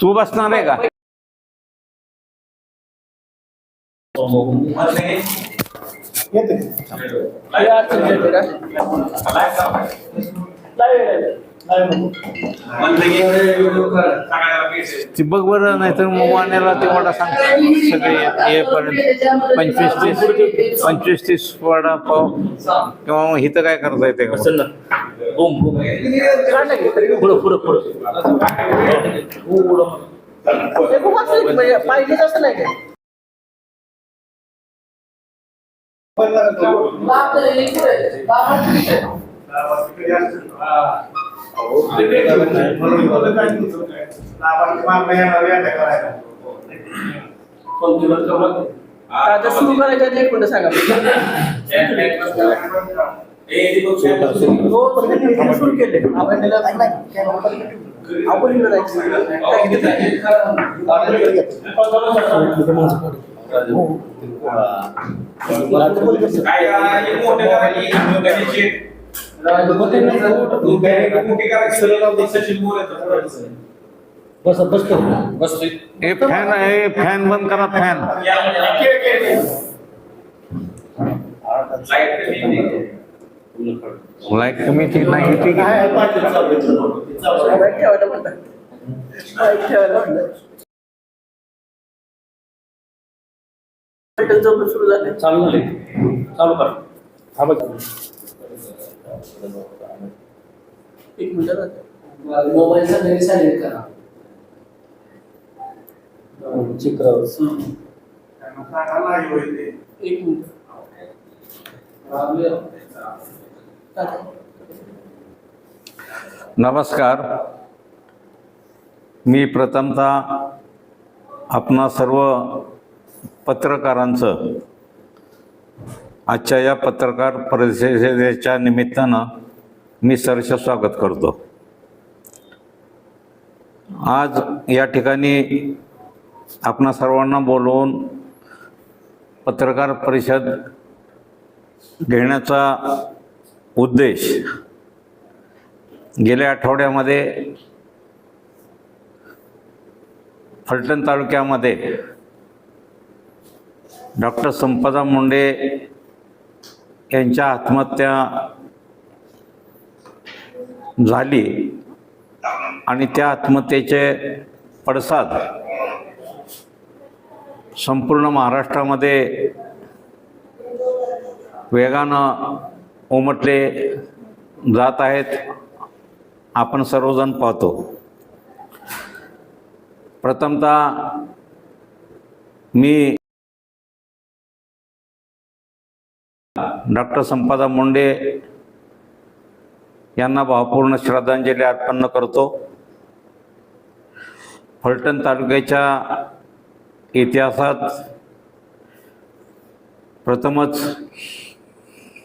तू बसणार आहे का ती बघ बरं नाही तर मग वाण्याला ते वडा सांग. सगळे येईपर्यंत पंचवीस तीस पंचवीस तीस वडा पाव किंवा मग इथं काय करता येते का? पुढं पुढं पुढं. पाहिजेच असं नाही काय आता सुरू करायचं एक मिनिट सांगा. हो पण सुरू केले. आपण आपण बस बसतो बसतो हे फॅन आहे फॅन बंद करा फॅन लाइट कमी ती नाही ठीक आहे. चालू झाले. चालू कर. बघ. एक मिनिट मोबाईलचा घरी सायलेंट करा. चित्र एक मिनिट. नमस्कार. मी प्रथमतः आपणा सर्व पत्रकारांचं आजच्या या पत्रकार परिषदेच्या निमित्तानं मी सहर्ष स्वागत करतो. आज या ठिकाणी आपणा सर्वांना बोलवून पत्रकार परिषद घेण्याचा उद्देश गेल्या आठवड्यामध्ये फलटण तालुक्यामध्ये डॉक्टर संपदा मुंडे यांच्या आत्महत्या झाली आणि त्या आत्महत्येचे पडसाद संपूर्ण महाराष्ट्रामध्ये वेगानं उमटले जात आहेत. आपण सर्वजण पाहतो. प्रथमतः मी डॉक्टर संपदा मुंडे यांना भावपूर्ण श्रद्धांजली अर्पण करतो. फलटण तालुक्याच्या इतिहासात प्रथमच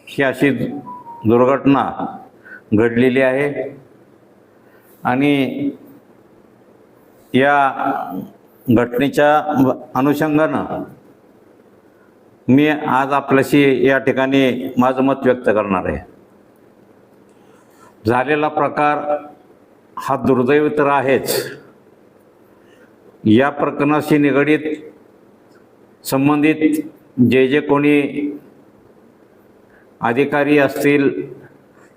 ही अशी दुर्घटना घडलेली आहे. आणि या घटनेच्या अनुषंगानं मी आज आपल्याशी या ठिकाणी माझं मत व्यक्त करणार आहे. झालेला प्रकार हा दुर्दैव तर आहेच. या प्रकरणाशी निगडीत संबंधित जे जे कोणी अधिकारी असतील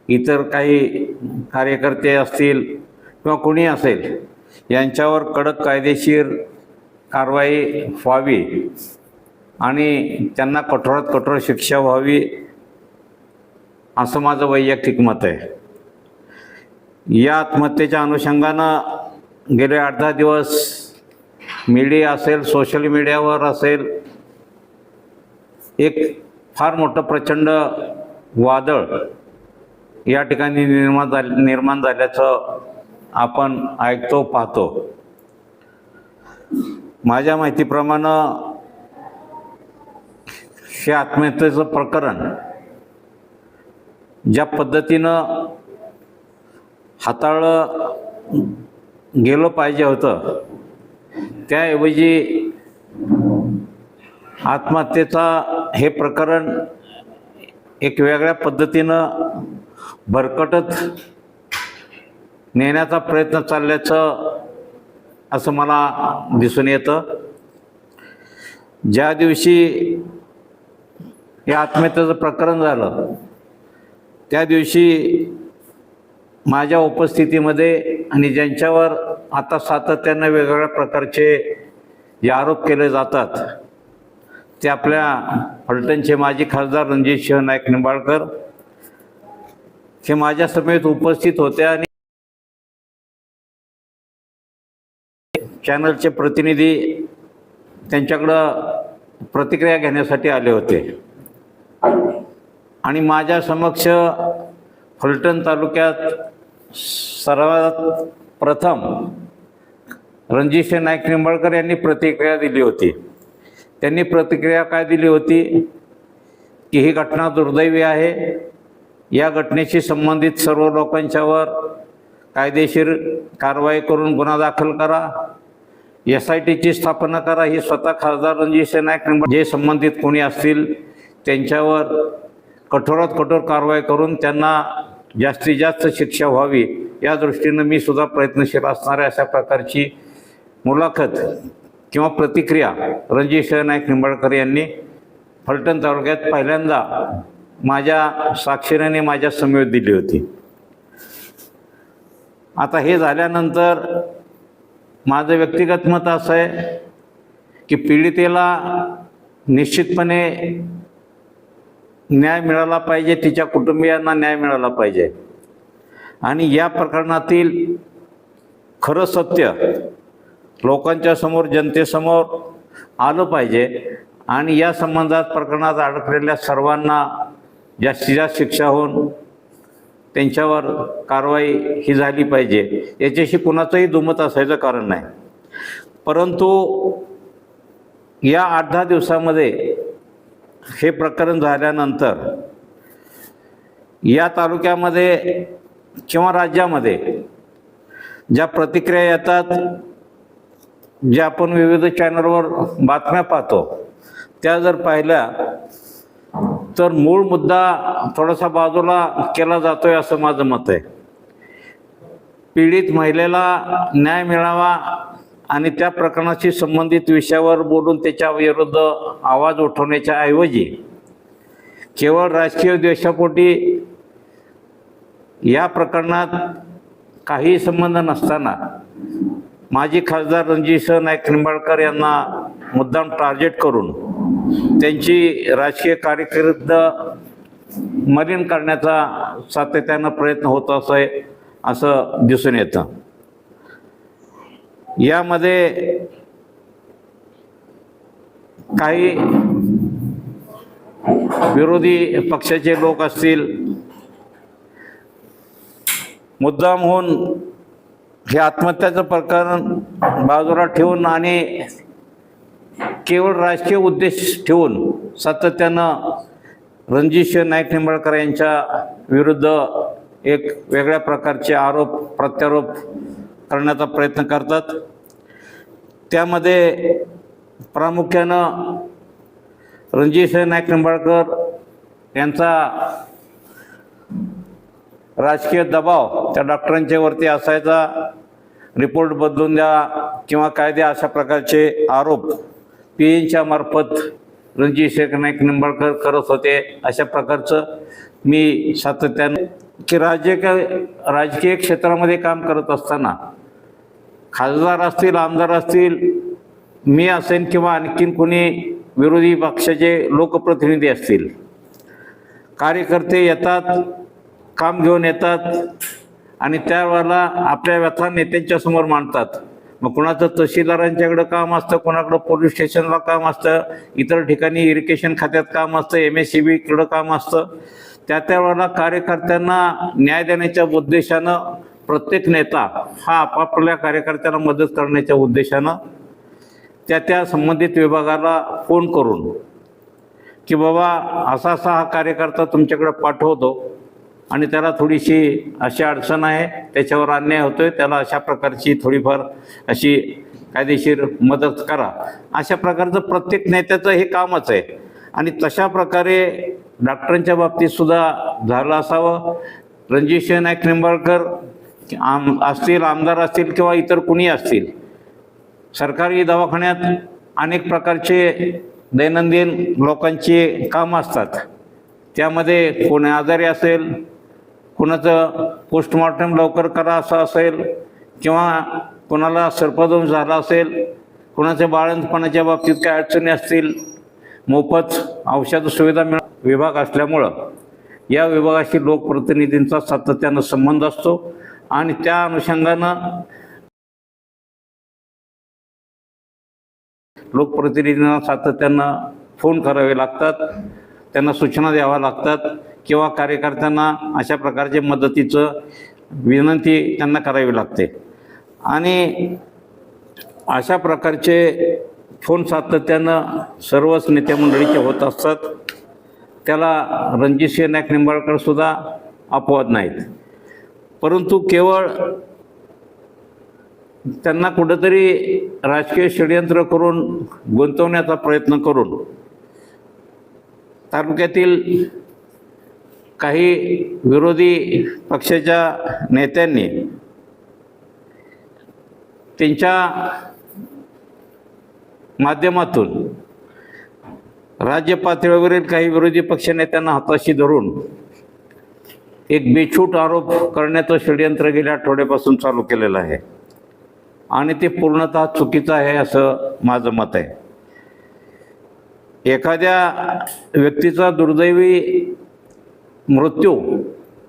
इतर काही कार्यकर्ते असतील किंवा कोणी असेल यांच्यावर कडक कायदेशीर कारवाई व्हावी. आणि त्यांना कठोरात कठोर शिक्षा व्हावी असं माझं वैयक्तिक मत आहे. या आत्महत्येच्या अनुषंगानं गेले आठ दहा दिवस मीडिया असेल सोशल मीडियावर असेल एक फार मोठं प्रचंड वादळ या ठिकाणी निर्माण झाले निर्माण झाल्याचं आपण ऐकतो पाहतो. माझ्या माहितीप्रमाणे हे आत्महत्येचं प्रकरण ज्या पद्धतीनं हाताळलं गेलं पाहिजे होतं त्याऐवजी आत्महत्येचा हे प्रकरण एक वेगळ्या पद्धतीनं भरकटत नेण्याचा प्रयत्न चालल्याचं असं मला दिसून येतं. ज्या दिवशी या आत्महत्येचं प्रकरण झालं. त्या दिवशी माझ्या उपस्थितीमध्ये आणि ज्यांच्यावर आता सातत्यानं वेगवेगळ्या प्रकारचे जे आरोप केले जातात ते आपल्या फलटणचे माजी खासदार रणजित सिंह नाईक निंबाळकर हे माझ्या समेत उपस्थित होते आणि चॅनलचे प्रतिनिधी त्यांच्याकडं प्रतिक्रिया घेण्यासाठी आले होते. आणि माझ्या समक्ष फलटण तालुक्यात सर्वात प्रथम रणजित नाईक निंबाळकर यांनी प्रतिक्रिया दिली होती. त्यांनी प्रतिक्रिया काय दिली होती? की ही घटना दुर्दैवी आहे. या घटनेशी संबंधित सर्व लोकांच्यावर कायदेशीर कारवाई करून गुन्हा दाखल करा. एस आय टीची स्थापना करा. ही स्वतः खासदार रणजित नाईक निंबाळकर जे संबंधित कोणी असतील त्यांच्यावर कठोरात कठोर कारवाई करून त्यांना जास्तीत जास्त शिक्षा व्हावी. या दृष्टीनं मी सुद्धा प्रयत्नशील असणाऱ्या अशा प्रकारची मुलाखत किंवा प्रतिक्रिया रणजित नाईक निंबाळकर यांनी फलटण तालुक्यात पहिल्यांदा माझ्या साक्षीने माझ्या समवेत दिली होती. आता हे झाल्यानंतर माझं व्यक्तिगत मत असं आहे की पीडितेला निश्चितपणे न्याय मिळाला पाहिजे तिच्या कुटुंबियांना न्याय मिळाला पाहिजे. आणि या प्रकरणातील खरं सत्य लोकांच्या समोर जनतेसमोर आलं पाहिजे. आणि या संबंधात प्रकरणात अडकलेल्या सर्वांना जास्तीत जास्त शिक्षा होऊन त्यांच्यावर कारवाई ही झाली पाहिजे. याच्याशी कुणाचंही दुमत असायचं कारण नाही. परंतु या आठ दहा दिवसामध्ये हे प्रकरण झाल्यानंतर या तालुक्यामध्ये किंवा राज्यामध्ये ज्या प्रतिक्रिया येतात ज्या आपण विविध चॅनलवर बातम्या पाहतो त्या जर पाहिल्या तर मूळ मुद्दा थोडासा बाजूला केला जातोय असं माझं मत आहे. पीडित महिलेला न्याय मिळावा आणि त्या प्रकरणाशी संबंधित विषयावर बोलून त्याच्या विरुद्ध आवाज उठवण्याच्या ऐवजी केवळ राजकीय द्वेषापोटी या प्रकरणात काही संबंध नसताना माजी खासदार रणजितसिंह नाईक निंबाळकर यांना मुद्दाम टार्गेट करून त्यांची राजकीय कार्यकिर्द मलिन करण्याचा सातत्यानं प्रयत्न होत असं असं दिसून येतं. यामध्ये काही विरोधी पक्षाचे लोक असतील मुद्दाम होऊन हे आत्महत्याचं प्रकरण बाजूला ठेवून आणि केवळ राजकीय उद्देश ठेवून सातत्यानं रणजित नाईक निंबाळकर यांच्या विरुद्ध एक वेगळ्या प्रकारचे आरोप प्रत्यारोप करण्याचा प्रयत्न करतात. त्यामध्ये प्रामुख्यानं रणजित नाईक निंबाळकर यांचा राजकीय दबाव त्या डॉक्टरांच्या वरती असायचा. रिपोर्ट बदलून द्या किंवा काय द्या अशा प्रकारचे आरोप पी एनच्या मार्फत रणजित शेख नाईक निंबाळकर करत होते. अशा प्रकारचं मी सातत्यानं की राजकीय राजकीय क्षेत्रामध्ये काम करत असताना खासदार असतील आमदार असतील मी असेन किंवा आणखीन कोणी विरोधी पक्षाचे लोकप्रतिनिधी असतील कार्यकर्ते येतात काम घेऊन येतात आणि त्यावेळेला आपल्या व्यथा नेत्यांच्या समोर मांडतात. मग कुणाचं तहसीलदारांच्याकडं काम असतं कोणाकडं पोलीस स्टेशनला काम असतं इतर ठिकाणी इरिगेशन खात्यात काम असतं एम एस सी बीकडं काम असतं. त्या त्यावेळेला कार्यकर्त्यांना न्याय देण्याच्या उद्देशानं प्रत्येक नेता हा आपापल्या कार्यकर्त्यांना मदत करण्याच्या उद्देशानं त्या त्या संबंधित विभागाला फोन करून की बाबा असा असा हा कार्यकर्ता तुमच्याकडे पाठवतो आणि त्याला थोडीशी अशी अडचण आहे त्याच्यावर अन्याय होतोय त्याला अशा प्रकारची थोडीफार अशी कायदेशीर मदत करा. अशा प्रकारचं प्रत्येक नेत्याचं हे कामच आहे. आणि तशा प्रकारे डॉक्टरांच्या बाबतीत सुद्धा झालं असावं. रणजित नाईक निंबाळकर आम असतील आमदार असतील किंवा इतर कुणी असतील सरकारी दवाखान्यात अनेक प्रकारचे दैनंदिन लोकांची कामं असतात. त्यामध्ये कोणी आजारी असेल कुणाचं पोस्टमॉर्टम लवकर करा असं असेल किंवा कोणाला सर्पदोष झाला असेल कुणाचे बाळंतपणाच्या बाबतीत काय अडचणी असतील मोफत औषध सुविधा मिळ विभाग असल्यामुळं या विभागाशी लोकप्रतिनिधींचा सातत्यानं संबंध असतो. आणि त्या अनुषंगानं लोकप्रतिनिधींना सातत्यानं फोन करावे लागतात त्यांना सूचना द्याव्या लागतात किंवा कार्यकर्त्यांना अशा प्रकारचे मदतीचं विनंती त्यांना करावी लागते. आणि अशा प्रकारचे फोन सातत्यानं सर्वच नेते मंडळीचे होत असतात. त्याला रणजितसिंह नाईक निंबाळकरसुद्धा अपवाद नाहीत. परंतु केवळ त्यांना कुठंतरी राजकीय षडयंत्र करून गुंतवण्याचा प्रयत्न करून तालुक्यातील काही विरोधी पक्षाच्या नेत्यांनी त्यांच्या माध्यमातून राज्य पातळीवरील काही विरोधी पक्षनेत्यांना हाताशी धरून एक बेछूट आरोप करण्याचं षडयंत्र गेल्या आठवड्यापासून चालू केलेलं आहे. आणि ते पूर्णतः चुकीचं आहे असं माझं मत आहे. एखाद्या व्यक्तीचा दुर्दैवी मृत्यू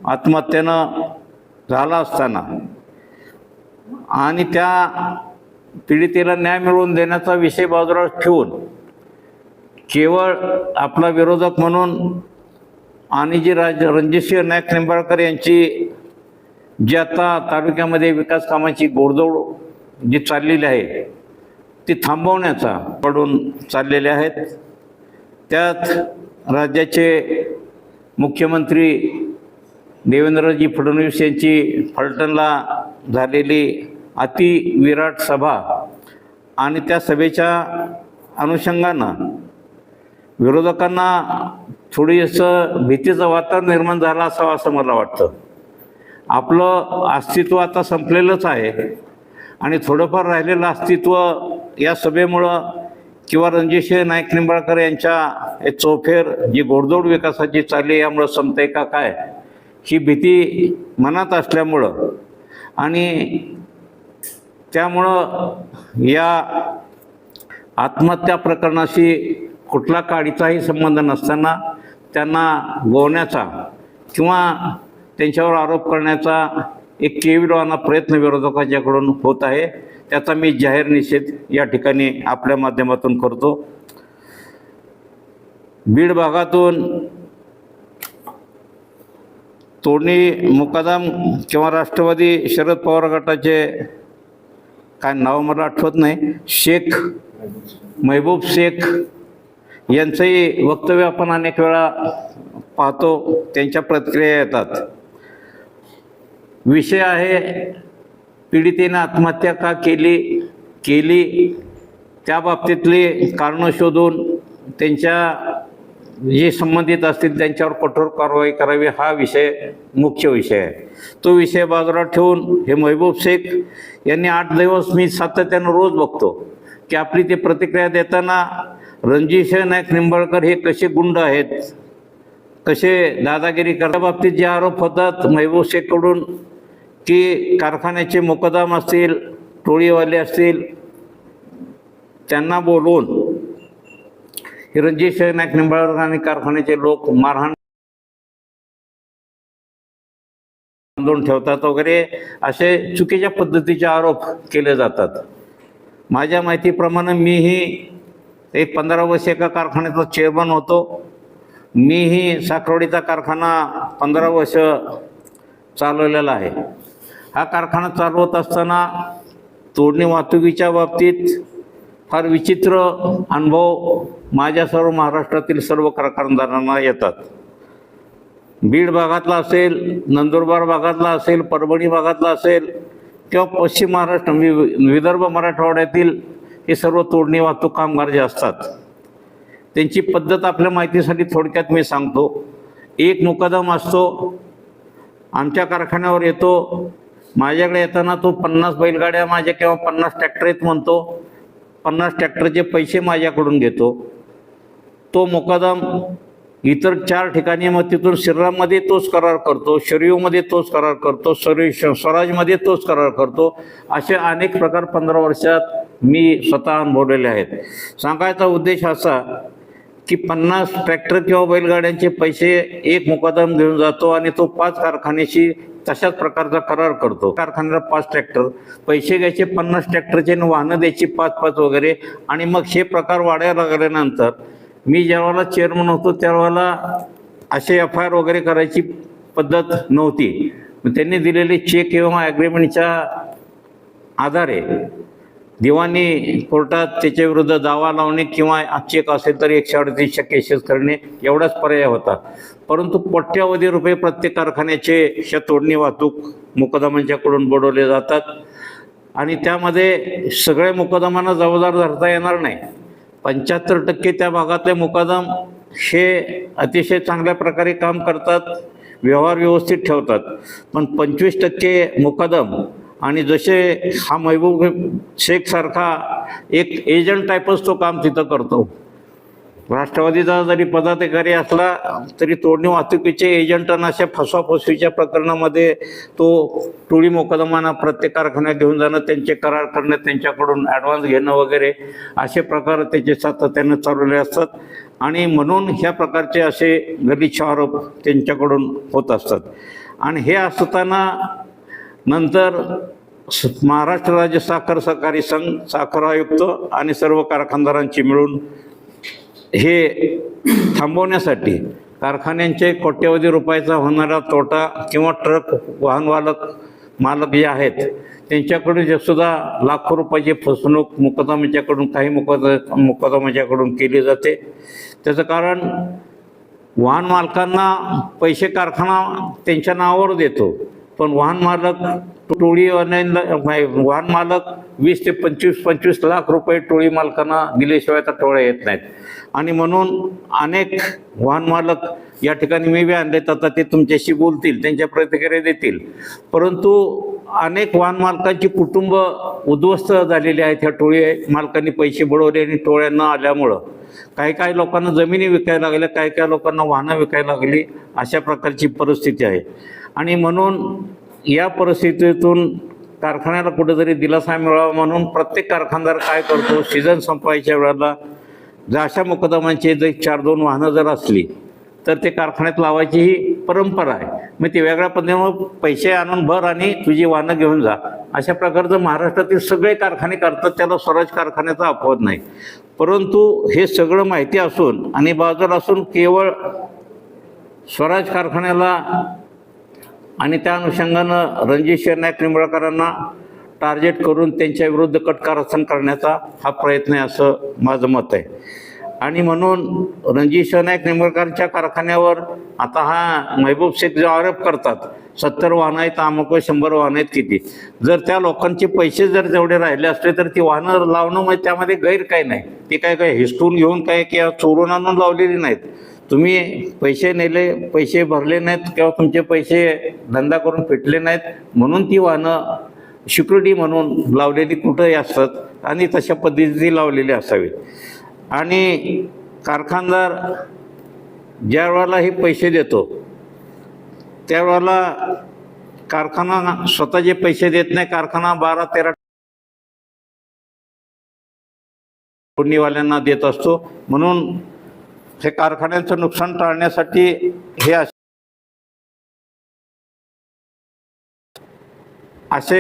आत्महत्येनं झाला असताना आणि त्या पीडितेला न्याय मिळवून देण्याचा विषय बाजूला ठेवून केवळ आपला विरोधक म्हणून आणि जी राज रणजितसिंह नाईक निंबाळकर यांची जी आता तालुक्यामध्ये विकास कामाची गोडदोड जी चाललेली आहे ती थांबवण्याचा पडून चाललेले आहेत. त्यात राज्याचे मुख्यमंत्री देवेंद्रजी फडणवीस यांची फलटणला झालेली अति विराट सभा आणि त्या सभेच्या अनुषंगानं विरोधकांना थोडीसं भीतीचं वातावरण निर्माण झालं असावं असं मला वाटतं. आपलं अस्तित्व आता संपलेलंच आहे. आणि थोडंफार राहिलेलं अस्तित्व या सभेमुळं किंवा रणजितसिंह नाईक निंबाळकर यांच्या हे चौफेर जी गोडदोड विकासाची चालली यामुळं संपते का काय ही भीती मनात असल्यामुळं. आणि त्यामुळं या आत्महत्या प्रकरणाशी कुठला काडीचाही संबंध नसताना त्यांना गोवण्याचा किंवा त्यांच्यावर आरोप करण्याचा एक केविलवाना प्रयत्न विरोधकांच्याकडून होत आहे. त्याचा मी जाहीर निषेध या ठिकाणी आपल्या माध्यमातून करतो. बीड भागातून तोडणी मुकादम किंवा राष्ट्रवादी शरद पवार गटाचे काय नाव मला आठवत नाही. शेख महबूब शेख यांचंही वक्तव्य आपण अनेक वेळा पाहतो त्यांच्या प्रतिक्रिया येतात. विषय आहे पीडितेनं आत्महत्या का केली? केली? त्या बाबतीतली कारणं शोधून त्यांच्या जे संबंधित असतील त्यांच्यावर कठोर कारवाई करावी हा विषय मुख्य विषय आहे. तो विषय बाजूला ठेवून हे महबूब शेख यांनी आठ दिवस मी सातत्यानं रोज बघतो की आपली ते प्रतिक्रिया देताना रणजितसिंह नाईक निंबाळकर हे कसे गुंड आहेत? कसे दादागिरी करता बाबतीत जे आरोप होतात महबूब शेखकडून की कारखान्याचे मोकदाम असतील टोळीवाले असतील त्यांना बोलवून हे रणजित नाईक निंबाळकर आणि कारखान्याचे लोक मारहाण बांधून ठेवतात वगैरे असे चुकीच्या पद्धतीचे आरोप केले जातात. माझ्या माहितीप्रमाणे मीही एक पंधरा वर्ष एका कारखान्याचा चेअरमन होतो. मीही साखरवडीचा कारखाना पंधरा वर्ष चालवलेला आहे. हा कारखाना चालवत असताना तोडणी वाहतुकीच्या बाबतीत फार विचित्र अनुभव माझ्या सर्व महाराष्ट्रातील सर्व कारखानदारांना येतात. बीड भागातला असेल नंदुरबार भागातला असेल परभणी भागातला असेल किंवा पश्चिम महाराष्ट्र वि- विदर्भ मराठवाड्यातील हे सर्व तोडणी वाहतूक कामगार जे असतात त्यांची पद्धत आपल्या माहितीसाठी थोडक्यात मी सांगतो. एक मुकदम असतो आमच्या कारखान्यावर येतो माझ्याकडे येताना तो पन्नास बैलगाड्या माझ्या किंवा पन्नास ट्रॅक्टर येत म्हणतो पन्नास ट्रॅक्टरचे पैसे माझ्याकडून घेतो. तो मुकदम इतर चार ठिकाणी मग तिथून श्रीराममध्ये तोच करार करतो शरीवमध्ये तोच करार करतो सरी स्वराजमध्ये तोच करार करतो. असे अनेक प्रकार पंधरा वर्षात मी स्वतः अनुभवलेले आहेत. सांगायचा उद्देश असा की पन्नास ट्रॅक्टर किंवा बैलगाड्यांचे पैसे एक मुकादम घेऊन जातो आणि तो पाच कारखान्याशी तशाच प्रकारचा करार करतो. कारखान्याला पाच ट्रॅक्टर पैसे घ्यायचे पन्नास ट्रॅक्टरचे आणि वाहनं द्यायची पाच पाच वगैरे. आणि मग हे प्रकार वाढायला लागल्यानंतर मी ज्यावेळेला चेअरमन होतो त्यावेळेला असे एफ आय आर वगैरे करायची पद्धत नव्हती. त्यांनी दिलेले चेक किंवा ॲग्रीमेंटच्या आधारे दिवाणी कोर्टात त्याच्या विरुद्ध दावा लावणे किंवा चेक असेल तर एकशे अडतीसच्या केसेस करणे एवढाच पर्याय होता. परंतु कोट्यावधी रुपये प्रत्येक कारखान्याचे शतोडणी वाहतूक मुकदमांच्याकडून बुडवले जातात. आणि त्यामध्ये सगळ्या मुकदमांना जबाबदार धरता येणार नाही. पंच्याहत्तर टक्के त्या भागातले मुकादम हे अतिशय चांगल्या प्रकारे काम करतात व्यवहार व्यवस्थित ठेवतात. पण पंचवीस टक्के मुकादम आणि जसे हा महबूब शेखसारखा एक एजंट टाईपच तो काम तिथं करतो. राष्ट्रवादीचा जरी पदाधिकारी असला तरी तोडणी वाहतुकीचे एजंटांना अशा फसवाफसवीच्या प्रकरणामध्ये तो टोळी मोकदमाना प्रत्येक कारखान्यात घेऊन जाणं त्यांचे करार करणं त्यांच्याकडून ॲडव्हान्स घेणं वगैरे असे प्रकार त्याचे सातत्यानं चालवले असतात. आणि म्हणून ह्या प्रकारचे असे गलिच्छ आरोप त्यांच्याकडून होत असतात. आणि हे असताना नंतर महाराष्ट्र राज्य साखर सहकारी संघ साखर आयुक्त आणि सर्व कारखानदारांची मिळून हे थांबवण्यासाठी कारखान्यांचे कोट्यवधी रुपयाचा होणारा तोटा किंवा ट्रक वाहनवालक मालक जे आहेत त्यांच्याकडून जे सुद्धा लाखो रुपयाची फसवणूक मुकदमाच्याकडून काही मुकद मुकदमाच्याकडून केली जाते. त्याचं कारण वाहन मालकांना पैसे कारखाना त्यांच्या नावावर देतो पण वाहन मालक टोळीवाल्यांना वाहन मालक वीस ते पंचवीस पंचवीस लाख रुपये टोळी मालकांना दिल्याशिवाय आता टोळ्या येत नाहीत. आणि म्हणून अनेक वाहन मालक या ठिकाणी मी बी आणलेत आता ते तुमच्याशी बोलतील त्यांच्या प्रतिक्रिया देतील. परंतु अनेक वाहन मालकांची कुटुंब उद्ध्वस्त झालेली आहेत ह्या टोळी मालकांनी पैसे बुडवले आणि टोळ्या न आल्यामुळं. काही काही लोकांना जमिनी विकायला लागल्या काही काही लोकांना वाहनं विकायला लागली अशा प्रकारची परिस्थिती आहे. आणि म्हणून या परिस्थितीतून कारखान्याला कुठेतरी दिलासा मिळावा म्हणून प्रत्येक कारखानदार काय करतो? सीझन संपायच्या वेळेला जशा मुकदमांची जर चार दोन वाहनं जर असली तर ते कारखान्यात लावायची ही परंपरा आहे. मग ते वेगळ्या पद्धतीनं पैसे आणून भर आणि तुझी वाहनं घेऊन जा. अशा प्रकारचं महाराष्ट्रातील सगळे कारखाने करतात त्याला स्वराज कारखान्याचा अपवाद नाही. परंतु हे सगळं माहिती असून आणि बाजूला असून केवळ स्वराज कारखान्याला आणि त्या अनुषंगानं रणजित शेरनायक निंबाळकरांना टार्गेट करून त्यांच्या विरुद्ध कटकारसन करण्याचा हा प्रयत्न आहे असं माझं मत आहे. आणि म्हणून रणजित शेरनायक निंबाळकरच्या कारखान्यावर आता हा महबूब शेख जो आरोप करतात सत्तर वाहनं आहेत अमुक शंभर वाहनं आहेत किती? जर त्या लोकांचे पैसे जर तेवढे राहिले असले तर ती वाहनं लावणं म्हणजे त्यामध्ये गैर काही नाही. ती काय काय हिसकून घेऊन काय किंवा चोरून आणून लावलेली नाहीत. तुम्ही पैसे नेले पैसे भरले नाहीत किंवा तुमचे पैसे धंदा करून फिटले नाहीत म्हणून ती वाहनं सिक्युरिटी म्हणून लावलेली कुठंही असतात आणि तशा पद्धतीने लावलेली असावीत आणि कारखानदार ज्या वेळेला हे पैसे देतो त्यावेळेला कारखाना स्वतःचे पैसे देत नाही कारखाना बारा तेरा पुण्यवाल्यांना देत असतो. म्हणून हे कारखान्यांचं नुकसान टाळण्यासाठी हे असे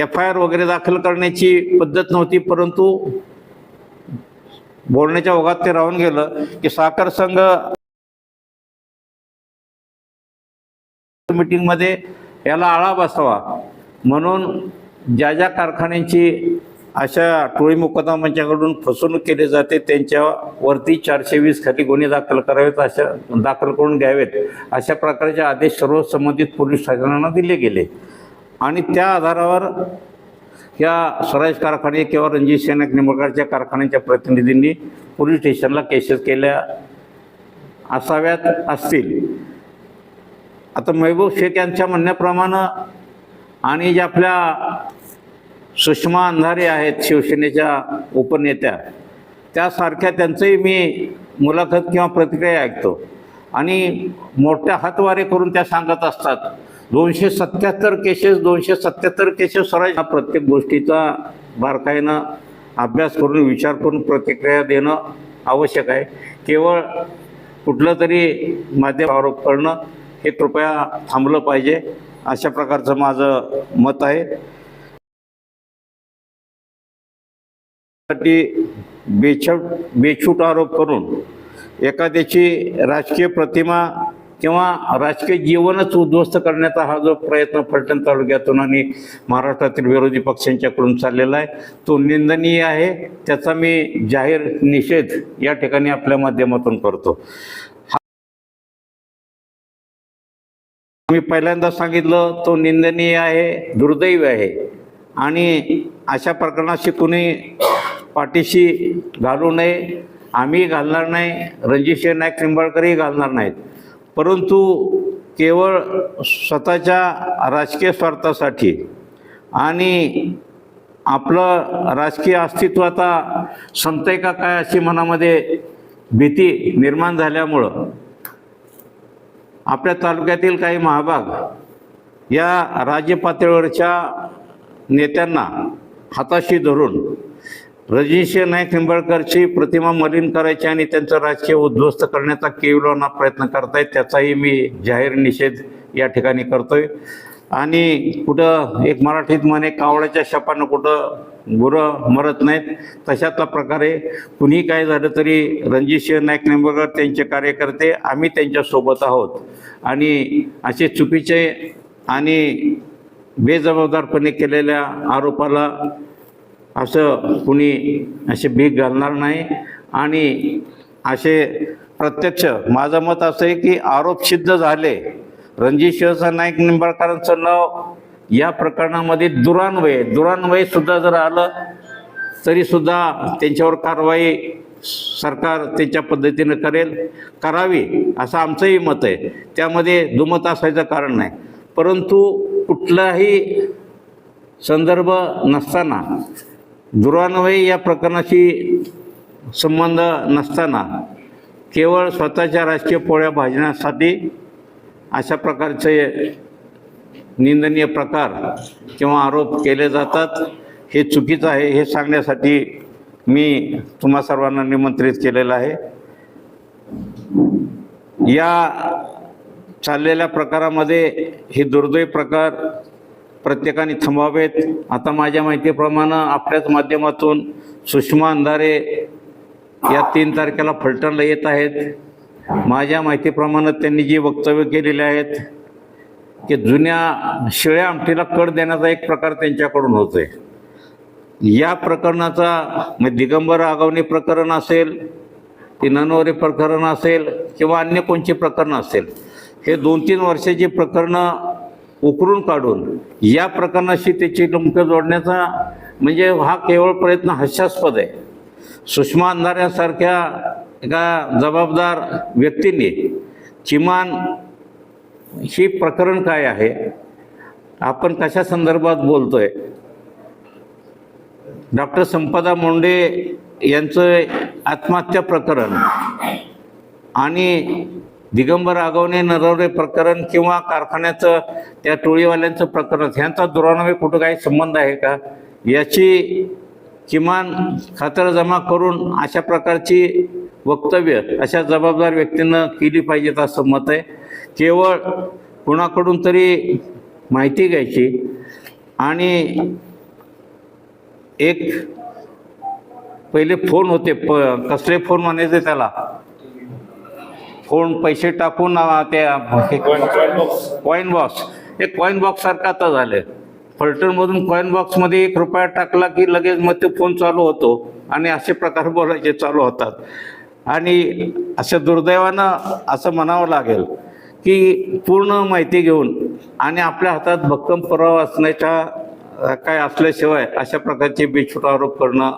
एफ आय आर वगैरे दाखल करण्याची पद्धत नव्हती परंतु बोलण्याच्या ओघात ते राहून गेलं की साखर संघ मीटिंगमध्ये याला आळा बसावा. म्हणून ज्या ज्या कारखान्यांची अशा टोळी मुकदमांच्याकडून फसवणूक केली जाते त्यांच्यावरती चारशे वीस खाली गुन्हे दाखल करावेत अशा दाखल करून घ्यावेत अशा प्रकारचे आदेश सर्व संबंधित पोलीस ठाण्याला दिले गेले. आणि त्या आधारावर या स्वराज कारखाने किंवा रणजित सेनक निंबळकरच्या कारखान्याच्या प्रतिनिधींनी पोलीस स्टेशनला केसेस केल्या असाव्यात असतील. आता महबूब शेख यांच्या म्हणण्याप्रमाणे आणि ज्या आपल्या सुषमा अंधारे आहेत शिवसेनेच्या उपनेत्या. त्यासारख्या त्यांचंही मी मुलाखत किंवा प्रतिक्रिया ऐकतो. आणि मोठ्या हातवारे करून त्या सांगत असतात. दोनशे सत्याहत्तर केसेस दोनशे सत्याहत्तर केसेस स्वराज प्रत्येक गोष्टीचा बारकाईनं अभ्यास करून विचार करून प्रतिक्रिया देणं आवश्यक आहे. केवळ कुठलं तरी माध्यम आरोप करणं हे कृपया थांबलं पाहिजे. अशा प्रकारचं माझं मत आहे. साठी बेछूट बेछूट आरोप करून एखाद्याची राजकीय प्रतिमा किंवा राजकीय जीवनच उद्ध्वस्त करण्याचा हा जो प्रयत्न फलटण तालुक्यातून आणि महाराष्ट्रातील विरोधी पक्षांच्याकडून चाललेला आहे तो निंदनीय आहे. त्याचा मी जाहीर निषेध या ठिकाणी आपल्या माध्यमातून करतो. मी पहिल्यांदा सांगितलं तो निंदनीय आहे दुर्दैवी आहे. आणि अशा प्रकरणाशी कुणी पाठीशी घालू नये आम्ही घालणार नाही रणजितसिंह नाईक निंबाळकरही घालणार नाहीत. परंतु केवळ स्वतःच्या राजकीय स्वार्थासाठी आणि आपलं राजकीय अस्तित्व आता संपतंय का काय अशी मनामध्ये भीती निर्माण झाल्यामुळं आपल्या तालुक्यातील काही महाभाग या राज्य पातळीवरच्या नेत्यांना हाताशी धरून रजनीश नाईक निंबाळकरची प्रतिमा मलिन करायची आणि त्यांचं राजकीय उद्ध्वस्त करण्याचा केवलवाना प्रयत्न करतायत त्याचाही मी जाहीर निषेध या ठिकाणी करतोय. आणि कुठं एक मराठीत म्हणे कावळ्याच्या शपानं कुठं गुरं मरत नाहीत तशातला प्रकारे कुणी काय झालं तरी रणजितसिंह नाईक निंबाळकर त्यांचे कार्यकर्ते आम्ही त्यांच्यासोबत आहोत. आणि असे चुकीचे आणि बेजबाबदारपणे केलेल्या आरोपाला असं कुणी असे भीक घालणार नाही. आणि असे प्रत्यक्ष माझं मत असं आहे की आरोप सिद्ध झाले. रणजित शिवसा नाईक निंबाळकरांचं नाव या प्रकरणामध्ये दुरान्वये दुरान्वये सुद्धा जर आलं तरीसुद्धा त्यांच्यावर कारवाई सरकार त्यांच्या पद्धतीनं करेल करावी असं आमचंही मत आहे. त्यामध्ये दुमत असायचं कारण नाही. परंतु कुठलाही संदर्भ नसताना दुरान्वयी या प्रकरणाशी संबंध नसताना केवळ स्वतःच्या राजकीय पोळ्या भाजण्यासाठी अशा प्रकारचे निंदनीय प्रकार किंवा आरोप केले जातात. हे चुकीचं आहे हे सांगण्यासाठी मी तुम्हा सर्वांना निमंत्रित केलेलं आहे. या चाललेल्या प्रकारामध्ये हे दुर्दैव प्रकार प्रत्येकाने थांबावेत. आता माझ्या माहितीप्रमाणे आपल्याच माध्यमातून सुषमा अंधारे या तीन तारखेला फलटणला येत आहेत. माझ्या माहितीप्रमाणे त्यांनी जी वक्तव्य केलेली आहेत की जुन्या शिळ्या आमटीला कड देण्याचा एक प्रकार त्यांच्याकडून होतोय. या प्रकरणाचा म्हणजे दिगंबर आगावणी प्रकरण असेल ती ननवरे प्रकरण असेल किंवा अन्य कोणची प्रकरणं असेल हे दोन तीन वर्षाची प्रकरणं उकरून काढून या प्रकरणाशी त्याची लंक जोडण्याचा म्हणजे हा केवळ प्रयत्न हास्यास्पद आहे. सुषमा अंधाऱ्यासारख्या एका जबाबदार व्यक्तीने किमान ही प्रकरण काय आहे? आपण कशा संदर्भात बोलतोय? डॉक्टर संपदा मुंडे यांचं आत्महत्या प्रकरण आणि दिगंबर आगवणे नरवरे प्रकरण किंवा कारखान्याचं त्या टोळीवाल्यांचं प्रकरण ह्यांचा दुरानवे कुठं काही संबंध आहे का? याची किमान खातरजमा करून अशा प्रकारची वक्तव्य अशा जबाबदार व्यक्तीनं केली पाहिजेत असं मत आहे. केवळ कुणाकडून तरी माहिती घ्यायची आणि एक पहिले फोन होते प कसले फोन म्हणायचे त्याला? फोन पैसे टाकून त्या कॉईन बॉक्स हे कॉईन बॉक्स सारखं आता झालं फलटणमधून कॉईन बॉक्समध्ये एक रुपया टाकला की लगेच मग ते फोन चालू होतो. आणि असे प्रकार बोलायचे चालू होतात. आणि असं दुर्दैवानं असं म्हणावं लागेल की पूर्ण माहिती घेऊन आणि आपल्या हातात भक्कम पुरावा असण्याच्या काय असल्याशिवाय अशा प्रकारचे बेछूट आरोप करणं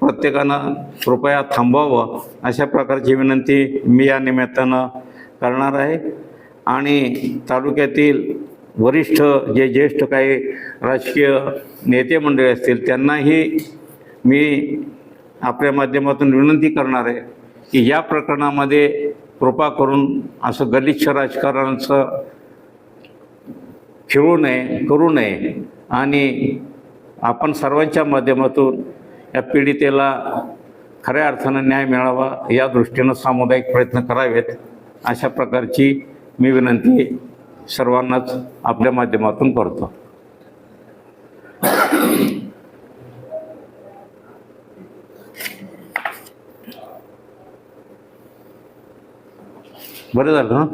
प्रत्येकानं कृपया थांबवावं अशा प्रकारची विनंती मी या निमित्तानं करणार आहे. आणि तालुक्यातील वरिष्ठ जे ज्येष्ठ काही राजकीय नेते मंडळी असतील त्यांनाही मी आपल्या माध्यमातून विनंती करणार आहे की या प्रकरणामध्ये कृपा करून असं गलिच्छ राजकारणाचं खेळू नये करू नये. आणि आपण सर्वांच्या माध्यमातून या पीडितेला खऱ्या अर्थानं न्याय मिळावा या दृष्टीनं सामुदायिक प्रयत्न करावेत अशा प्रकारची मी विनंती सर्वांनाच आपल्या माध्यमातून करतो. बरं झालं ना?